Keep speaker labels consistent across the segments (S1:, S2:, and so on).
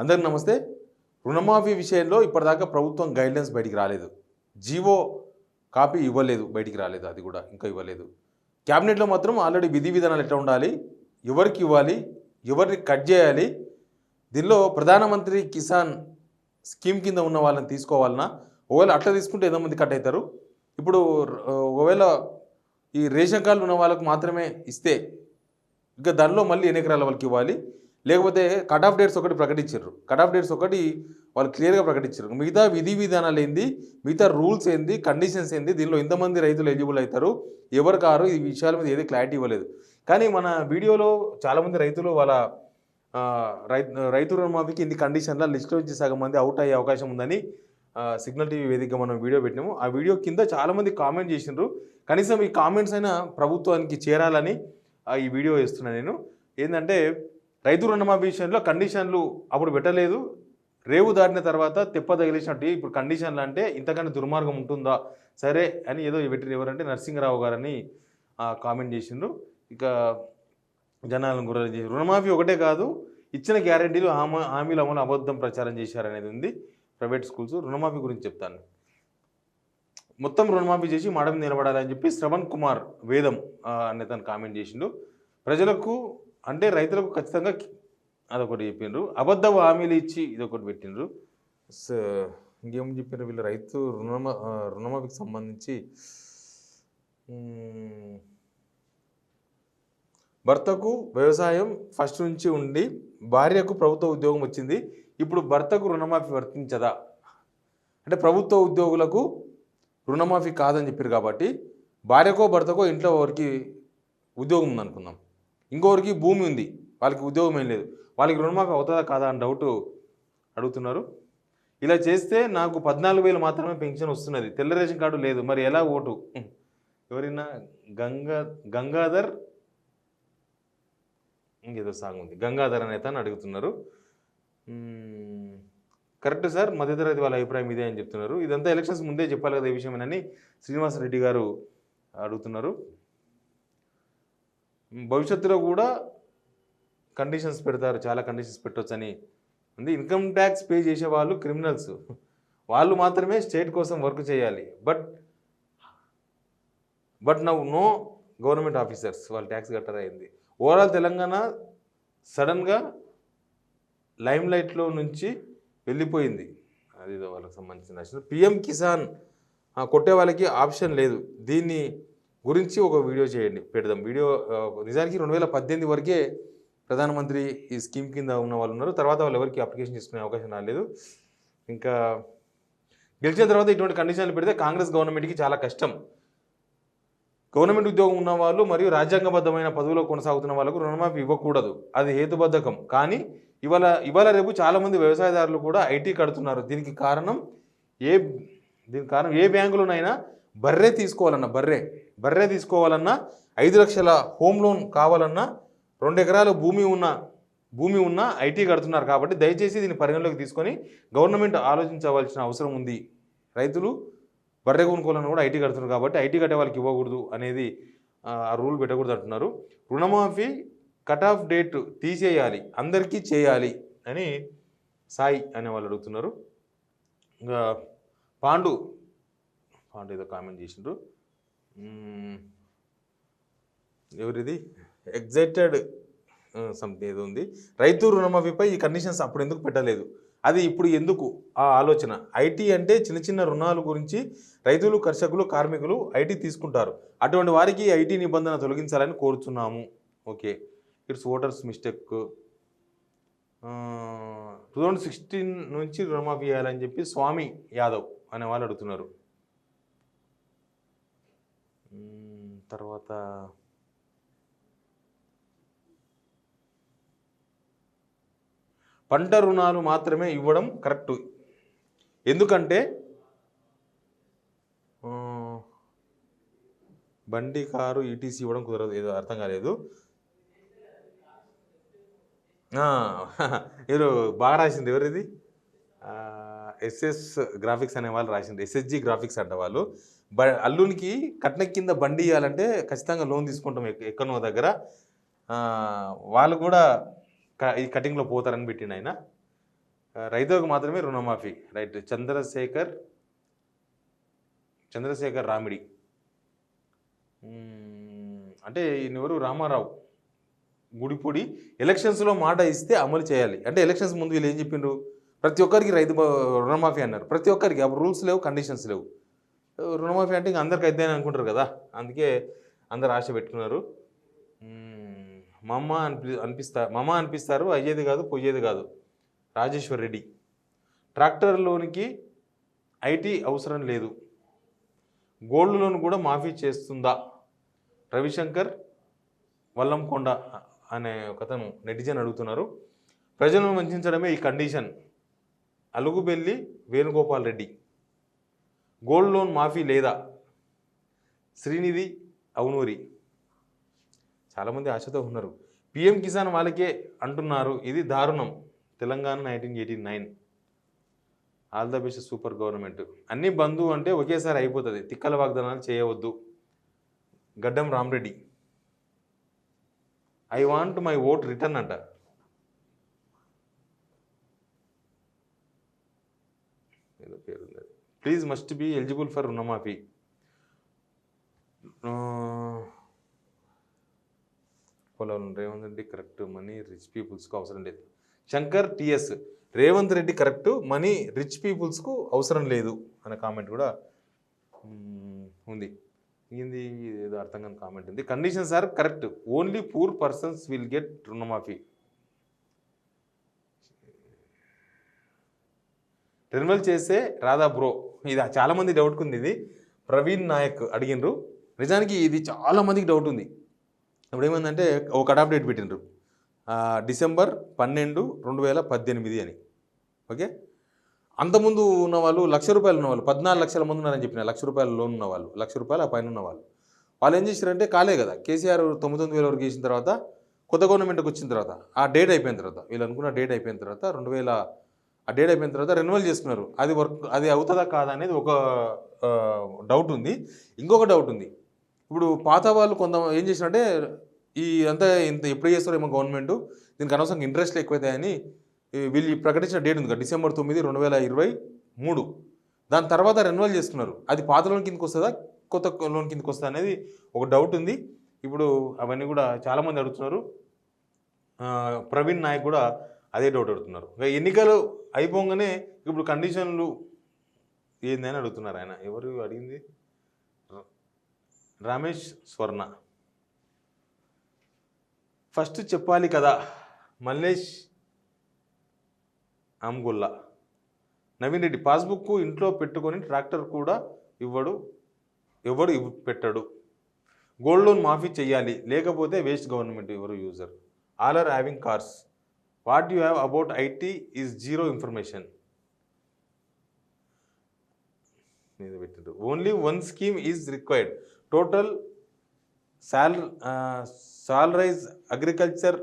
S1: అందరికి నమస్తే. రుణమాఫీ విషయంలో ఇప్పటిదాకా ప్రభుత్వం గైడ్లైన్స్ బయటికి రాలేదు. జీవో కాపీ ఇవ్వలేదు బయటికి రాలేదు అది కూడా ఇంకా ఇవ్వలేదు. క్యాబినెట్లో మాత్రం ఆల్రెడీ విధి విధానాలు ఎట్లా ఉండాలి ఎవరికి ఇవ్వాలి ఎవరిని కట్ చేయాలి దీనిలో ప్రధానమంత్రి కిసాన్ స్కీమ్ కింద ఉన్న వాళ్ళని తీసుకోవాలన్నా ఒకవేళ అట్లా తీసుకుంటే ఎంతమంది కట్ అవుతారు. ఇప్పుడు ఒకవేళ ఈ రేషన్ కార్డులు ఉన్న వాళ్ళకు మాత్రమే ఇస్తే ఇంకా దానిలో మళ్ళీ ఎన్ని ఎకరాల వాళ్ళకి ఇవ్వాలి లేకపోతే కట్ ఆఫ్ డేట్స్ ఒకటి ప్రకటించారు కట్ ఆఫ్ డేట్స్ ఒకటి వాళ్ళు క్లియర్గా ప్రకటించారు మిగతా విధి విధానాలు ఏంది? మిగతా రూల్స్ ఏంది? కండిషన్స్ ఏంది? దీనిలో ఎంతమంది రైతులు ఎలిజిబుల్ అవుతారు. ఎవరు కారు? ఈ విషయాల మీద ఏది క్లారిటీ ఇవ్వలేదు. కానీ మన వీడియోలో చాలామంది రైతులు వాళ్ళ రైతు రైతు రుణమాఫీకి ఇన్ని కండిషన్ల లిస్ట్లో నుంచి సగం మంది అవుట్ అయ్యే అవకాశం ఉందని సిగ్నల్ టీవీ వేదికగా మనం వీడియో పెట్టినాము. ఆ వీడియో కింద చాలామంది కామెంట్ చేసిండ్రు. కనీసం ఈ కామెంట్స్ అయినా ప్రభుత్వానికి చేరాలని ఈ వీడియో వేస్తున్నాను నేను. ఏంటంటే రైతు రుణమాఫీ విషయంలో కండిషన్లు అప్పుడు పెట్టలేదు. రేవు దాటిన తర్వాత తెప్ప తగిలిసినట్టు ఇప్పుడు కండిషన్లు అంటే ఇంతకంటే దుర్మార్గం ఉంటుందా? సరే అని ఏదో పెట్టిన ఎవరంటే నరసింహరావు గారని కామెంట్ చేసిండ్రు. ఇక జనాలను గుర్రం చేసి రుణమాఫీ ఒకటే కాదు ఇచ్చిన గ్యారెంటీలు హామీ హామీలు అమలు అబద్ధం ప్రచారం చేశారనేది ఉంది ప్రైవేట్ స్కూల్స్. రుణమాఫీ గురించి చెప్తాను. మొత్తం రుణమాఫీ చేసి మాడ మీద నిలబడాలని చెప్పి శ్రవణ్ కుమార్ వేదం అనే తను కామెంట్ చేసిండు. ప్రజలకు అంటే రైతులకు ఖచ్చితంగా అదొకటి చెప్పిండ్రు. అబద్ధ హామీలు ఇచ్చి ఇదొకటి పెట్టిండ్రు. స- ఇంకేం చెప్పారు వీళ్ళు? రైతు రుణమా రుణమాఫీకి సంబంధించి భర్తకు వ్యవసాయం ఫస్ట్ నుంచి ఉండి భార్యకు ప్రభుత్వ ఉద్యోగం వచ్చింది. ఇప్పుడు భర్తకు రుణమాఫీ వర్తించదా? అంటే ప్రభుత్వ ఉద్యోగులకు రుణమాఫీ కాదని చెప్పారు కాబట్టి భార్యకో భర్తకో ఇంట్లో వారికి ఉద్యోగం ఉంది ఇంకోరికి ఇంకొకరికి భూమి ఉంది వాళ్ళకి ఉద్యోగం ఏం లేదు. వాళ్ళకి రుణమాఫీ అవుతుందా కాదా అని డౌట్ అడుగుతున్నారు. ఇలా చేస్తే నాకు పద్నాలుగు వేలు మాత్రమే పెన్షన్ వస్తున్నది. తెల్ల రేషన్ కార్డు లేదు మరి ఎలా ఓటు? ఎవరైనా గంగా గంగాధర్? ఇంకేదో సాంగ్ ఉంది. గంగాధర్ అనే అని అడుగుతున్నారు. కరెక్ట్ సార్ మధ్యతరగతి వాళ్ళ అభిప్రాయం ఇదే అని చెప్తున్నారు. ఇదంతా ఎలక్షన్స్ ముందే చెప్పాలి కదా ఈ విషయమేనని శ్రీనివాసరెడ్డి గారు అడుగుతున్నారు. భవిష్యత్తులో కూడా కండిషన్స్ పెడతారు చాలా కండిషన్స్ పెట్టొచ్చని. ఉంది ఇన్కమ్ ట్యాక్స్ పే చేసే వాళ్ళు క్రిమినల్స్ వాళ్ళు మాత్రమే స్టేట్ కోసం వర్క్ చేయాలి. But but now no government officers వాళ్ళు ట్యాక్స్ కట్టరైంది ఓవరాల్ తెలంగాణ సడన్గా లైమ్ లైట్లో నుంచి వెళ్ళిపోయింది. అది వాళ్ళకి సంబంధించిన పిఎం కిసాన్ కొట్టే వాళ్ళకి ఆప్షన్ లేదు. దీన్ని గురించి ఒక వీడియో చేయండి పెడదాం. వీడియో నిజానికి రెండు వేల పద్దెనిమిది వరకే ప్రధానమంత్రి ఈ స్కీమ్ కింద ఉన్న వాళ్ళు ఉన్నారు. తర్వాత వాళ్ళు ఎవరికి అప్లికేషన్ చేసుకునే అవకాశం రాలేదు. ఇంకా గెలిచిన తర్వాత ఇటువంటి కండిషన్లు పెడితే కాంగ్రెస్ గవర్నమెంట్కి చాలా కష్టం. గవర్నమెంట్ ఉద్యోగం ఉన్న వాళ్ళు మరియు రాజ్యాంగబద్ధమైన పదవిలో కొనసాగుతున్న వాళ్ళకు రుణమాఫీ ఇవ్వకూడదు. అది హేతుబద్ధకం. కానీ ఇవాళ ఇవాళ రేపు చాలామంది వ్యవసాయదారులు కూడా ఐటీ కడుతున్నారు. దీనికి కారణం ఏ దీనికి కారణం ఏ బ్యాంకులోనైనా బర్రె తీసుకోవాలన్నా బర్రె. బర్రె తీసుకోవాలన్నా ఐదు లక్షల హోమ్ లోన్ కావాలన్నా రెండు ఎకరాల భూమి ఉన్న భూమి ఉన్న ఐటీ కడుతున్నారు కాబట్టి దయచేసి దీన్ని పరిగణలోకి తీసుకొని గవర్నమెంట్ ఆలోచించవలసిన అవసరం ఉంది. రైతులు బర్రె కొనుక్కోవాలని కూడా ఐటీ కడుతున్నారు కాబట్టి ఐటీ కట్టే వాళ్ళకి ఇవ్వకూడదు అనేది ఆ రూల్ పెట్టకూడదు అంటున్నారు. రుణమాఫీ కట్ ఆఫ్ డేట్ తీసేయాలి అందరికీ చేయాలి అని సాయి అనే వాళ్ళు అడుగుతున్నారు. ఇంకా పాండు పాండు ఏదో కామెంట్ చేసిండ్రు. ఎవరిది? ఎగ్జైటెడ్ సంథింగ్ ఏదో ఉంది. రైతు రుణమాఫీపై ఈ కండిషన్స్ అప్పుడు ఎందుకు పెట్టలేదు? అది ఇప్పుడు ఎందుకు? ఆ ఆలోచన. ఐటీ అంటే చిన్న చిన్న రుణాల గురించి రైతులు కర్షకులు కార్మికులు ఐటీ తీసుకుంటారు. అటువంటి వారికి ఐటీ నిబంధన తొలగించాలని కోరుతున్నాము okay it's voters mistake two thousand sixteen నుంచి రుణమాఫీ చేయాలని చెప్పి స్వామి యాదవ్ అనే వాళ్ళు అడుగుతున్నారు. తర్వాత పంట రుణాలు మాత్రమే ఇవ్వడం కరెక్ట్. ఎందుకంటే బండి కారు ఈటీసీ ఇవ్వడం కుదరదు ఏదో అర్థం కాలేదు. మీరు బాగా రాసింది ఎవరిది? ఎస్ఎస్ గ్రాఫిక్స్ అనే వాళ్ళు రాసింది ఎస్ఎస్జి గ్రాఫిక్స్ అంట వాళ్ళు. బ అల్లునికి కట్న కింద బండి ఇవ్వాలంటే ఖచ్చితంగా లోన్ తీసుకుంటాం ఎక్కడో దగ్గర. వాళ్ళు కూడా క- ఈ కటింగ్లో పోతారని పెట్టిన ఆయన. రైతులకు మాత్రమే రుణమాఫీ. రైట్ చంద్రశేఖర్ చంద్రశేఖర్ రామిడి. అంటే ఈయనెవరు? రామారావు. గుడిపొడి. ఎలక్షన్స్లో మాట ఇస్తే అమలు చేయాలి. అంటే ఎలక్షన్స్ ముందు వీళ్ళు ఏం చెప్పిండ్రు? ప్రతి ఒక్కరికి రైతు రుణమాఫీ అన్నారు. ప్రతి ఒక్కరికి అప్పుడు రూల్స్ లేవు కండిషన్స్ లేవు. రుణమాఫీ అంటే ఇంకా అందరికి అయితే అనుకుంటారు కదా. అందుకే అందరు ఆశ పెట్టుకున్నారు. మమ్మ మా అమ్మ అనిపి అనిపిస్తా మా అమ్మ అనిపిస్తారు అయ్యేది కాదు పోయేది కాదు. రాజేశ్వర్ రెడ్డి. ట్రాక్టర్ లోనికి ఐటీ అవసరం లేదు. గోల్డ్ లోన్ కూడా మాఫీ చేస్తుందా? రవిశంకర్ వల్లంకొండ అనే ఒకతను నెటిజన్ అడుగుతున్నారు. ప్రజలను వంచడమే ఈ condition. Alugubelli Venugopal Reddy. Gold loan మాఫీ లేదా? శ్రీనిధి అవునూరి. చాలామంది ఆశతో ఉన్నారు. పిఎం కిసాన్ వాళ్ళకే అంటున్నారు. ఇది దారుణం. Telangana nineteen eighty nine. All the best super government. అన్ని బంధువు అంటే ఒకేసారి అయిపోతుంది. తిక్కల వాగ్దానాలు చేయవద్దు. Gaddam Rama Reddy. I want my vote return అంట ఏదో పేరు ఉంది please must be eligible for రుణమాఫీ. పొలం Revanth Reddy correct money rich పీపుల్స్కు అవసరం లేదు. Shankar TS Revanth Reddy correct money rich పీపుల్స్కు అవసరం లేదు అనే కామెంట్ కూడా ఉంది. ఇది? ఏదో అర్థం కాని కామెంట్ ఉంది. Conditions are correct. Only poor persons will get రుణమాఫీ. రెన్యువల్ చేస్తే రాదా బ్రో. ఇది చాలామంది డౌట్ ఉంది ఇది. ప్రవీణ్ నాయక్ అడిగినరు నిజానికి ఇది చాలామందికి డౌట్ ఉంది. ఇప్పుడు ఏమైందంటే ఒక కట్ డేట్ పెట్టిండ్రు. డిసెంబర్ పన్నెండు రెండు వేల పద్దెనిమిది అని. ఓకే? అంతకుముందు ఉన్న వాళ్ళు లక్ష రూపాయలు ఉన్నవాళ్ళు పద్నాలుగు లక్షల మంది ఉన్నారని చెప్పిన లక్ష రూపాయల లోన్ ఉన్నవాళ్ళు లక్ష రూపాయలు ఆ పైన ఉన్నవాళ్ళు వాళ్ళు. ఏం చేశారంటే కాలే కదా. కేసీఆర్ తొమ్మిది తొమ్మిది వేల వరకు వేసిన తర్వాత కొత్త గవర్నమెంట్కి వచ్చిన తర్వాత ఆ డేట్ అయిపోయిన తర్వాత వీళ్ళు అనుకున్న డేట్ అయిపోయిన తర్వాత రెండు వేల ఆ డేట్ అయిపోయిన తర్వాత రెన్యువల్ చేసుకున్నారు. అది వర్క్ అది అవుతుందా కాదా అనేది ఒక డౌట్ ఉంది. ఇంకొక డౌట్ ఉంది. ఇప్పుడు పాత వాళ్ళు కొంత ఏం చేసినట్టే ఈ అంతా ఇంత ఎప్పుడు చేస్తారో ఏమో గవర్నమెంట్ దీనికి అనవసరంగా ఇంట్రెస్ట్లు ఎక్కువైతాయని వీళ్ళు ప్రకటించిన డేట్ ఉంది కదా డిసెంబర్ తొమ్మిది రెండు వేల ఇరవై మూడు. దాని తర్వాత రెన్యువల్ చేస్తున్నారు అది పాత లోన్ కిందకి వస్తుందా కొత్త లోన్ కిందకి వస్తుందా అనేది ఒక డౌట్ ఉంది. ఇప్పుడు అవన్నీ కూడా చాలామంది అడుగుతున్నారు. ప్రవీణ్ నాయక్ కూడా అదే డౌట్ అడుగుతున్నారు. ఎన్నికలు అయిపోగానే ఇప్పుడు కండిషన్లు ఏందని అడుగుతున్నారు ఆయన. ఎవరు అడిగింది? రమేష్ స్వర్ణ. ఫస్ట్ చెప్పాలి కదా మల్లేష్ ఆమ్గుల్లా. నవీన్ రెడ్డి పాస్బుక్ ఇంట్లో పెట్టుకొని ట్రాక్టర్ కూడా ఇవ్వడు ఎవడు ఇవ్ పెట్టడు. గోల్డ్ లోన్ మాఫీ చేయాలి లేకపోతే వేస్ట్ గవర్నమెంట్ ఎవరు user? All are having cars. What you have about IT is zero information. మీద only one scheme is required. Total సాల్ solarise agriculture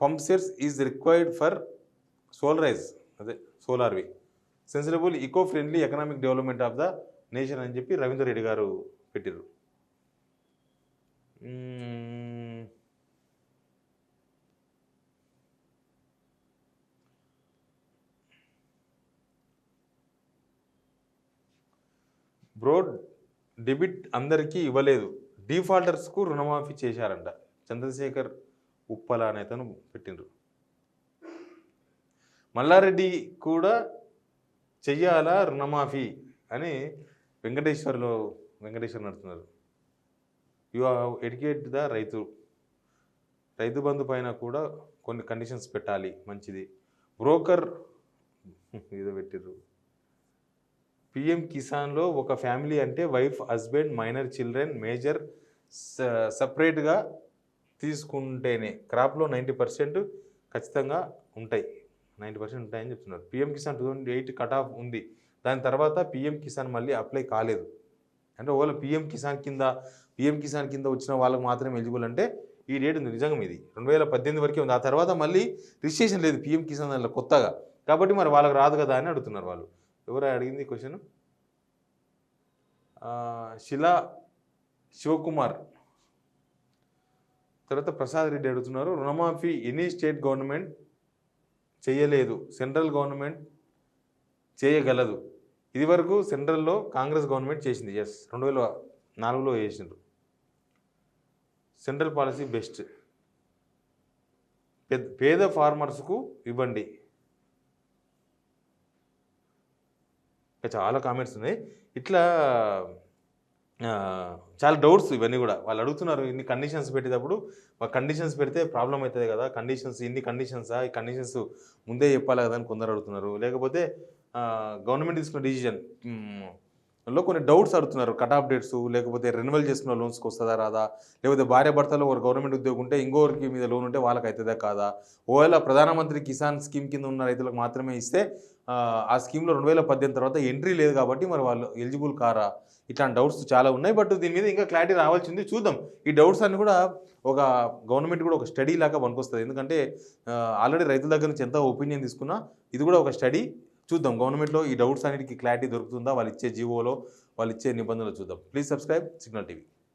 S1: pumpsets is required for solarise అదే సోలార్వి sensible eco friendly economic development of the nation అని చెప్పి రవీంద్ర రెడ్డి గారు పెట్టారు bro debit అందరికీ ఇవ్వలేదు. డిఫాల్టర్స్కు రుణమాఫీ చేశారంట. చంద్రశేఖర్ ఉప్పల అనే అతను పెట్టిండ్రు. మల్లారెడ్డి కూడా చెయ్యాలా రుణమాఫీ అని వెంకటేశ్వర్లో Venkateshwar నడుతున్నారు. You educate the rythu. Rythu Bandhu పైన కూడా కొన్ని కండిషన్స్ పెట్టాలి మంచిది. బ్రోకర్ ఏదో పెట్టిర్రు. పిఎం కిసాన్లో ఒక ఫ్యామిలీ అంటే wife husband minor children major సపరేట్గా తీసుకుంటేనే క్రాప్లో నైంటీ పర్సెంట్ ఖచ్చితంగా ఉంటాయి. నైంటీ పర్సెంట్ ఉంటాయని చెప్తున్నారు. PM Kisan two thousand eight cut off ఉంది. దాని తర్వాత పిఎం కిసాన్ మళ్ళీ అప్లై కాలేదు. అంటే ఒకవేళ పిఎం కిసాన్ కింద పిఎం కిసాన్ కింద వచ్చిన వాళ్ళకి మాత్రమే ఎలిజిబుల్ అంటే ఈ డేట్ ఉంది. నిజంగా ఇది రెండు వేల పద్దెనిమిది వరకే ఉంది. ఆ తర్వాత మళ్ళీ రిజిస్ట్రేషన్ లేదు పిఎం కిసాన్ దానిలో కొత్తగా. కాబట్టి మరి వాళ్ళకి రాదు కదా అని అడుగుతున్నారు వాళ్ళు. ఎవరు అడిగింది క్వశ్చన్ శిలా శివకుమార్. తర్వాత ప్రసాద్ రెడ్డి అడుగుతున్నారు రుణమాఫీ ఎనీ స్టేట్ గవర్నమెంట్ చేయలేదు సెంట్రల్ గవర్నమెంట్ చేయగలదు. ఇదివరకు సెంట్రల్లో కాంగ్రెస్ గవర్నమెంట్ చేసింది. ఎస్ రెండు వేల నాలుగులో చేసినారు సెంట్రల్ పాలసీ బెస్ట్. పెద్ద పేద ఫార్మర్స్కు ఇవ్వండి. ఇంకా చాలా కామెంట్స్ ఉన్నాయి. ఇట్లా చాలా డౌట్స్ ఇవన్నీ కూడా. వాళ్ళు అడుగుతున్నారు ఇన్ని కండిషన్స్ పెట్టేటప్పుడు కండిషన్స్ పెడితే ప్రాబ్లం అవుతుంది కదా. కండిషన్స్ ఇన్ని కండిషన్సా ఈ కండిషన్స్ ముందే చెప్పాలి కదా అని కొందరు అడుగుతున్నారు. లేకపోతే గవర్నమెంట్ తీసుకున్న డిసిజన్లో కొన్ని డౌట్స్ అడుగుతున్నారు. కట్ ఆఫ్ డేట్స్ లేకపోతే రెన్యువల్ చేసుకున్న లోన్స్కి వస్తుందా రాదా? లేకపోతే భార్య భర్తలో ఒక గవర్నమెంట్ ఉద్యోగం ఉంటే ఇంకోరికి మీద లోన్ ఉంటే వాళ్ళకి అవుతుందా కాదా? ఒకవేళ ప్రధానమంత్రి కిసాన్ స్కీమ్ కింద ఉన్న రైతులకు మాత్రమే ఇస్తే ఆ స్కీమ్లో రెండు వేల పద్దెనిమిది తర్వాత ఎంట్రీ లేదు కాబట్టి మరి వాళ్ళు ఎలిజిబుల్ కారా? ఇట్లాంటి డౌట్స్ చాలా ఉన్నాయి. బట్ దీని మీద ఇంకా క్లారిటీ రావాల్సింది చూద్దాం. ఈ డౌట్స్ అన్ని కూడా ఒక గవర్నమెంట్ కూడా ఒక స్టడీ లాగా పనికొస్తుంది. ఎందుకంటే ఆల్రెడీ రైతుల దగ్గర నుంచి ఎంత ఒపీనియన్ తీసుకున్నా ఇది కూడా ఒక స్టడీ. చూద్దాం. గవర్నమెంట్లో ఈ డౌట్స్ అన్నిటికీ క్లారిటీ దొరుకుతుందా? వాళ్ళు ఇచ్చే జీవోలో వాళ్ళు ఇచ్చే నిబంధనలు చూద్దాం. Please subscribe signal TV.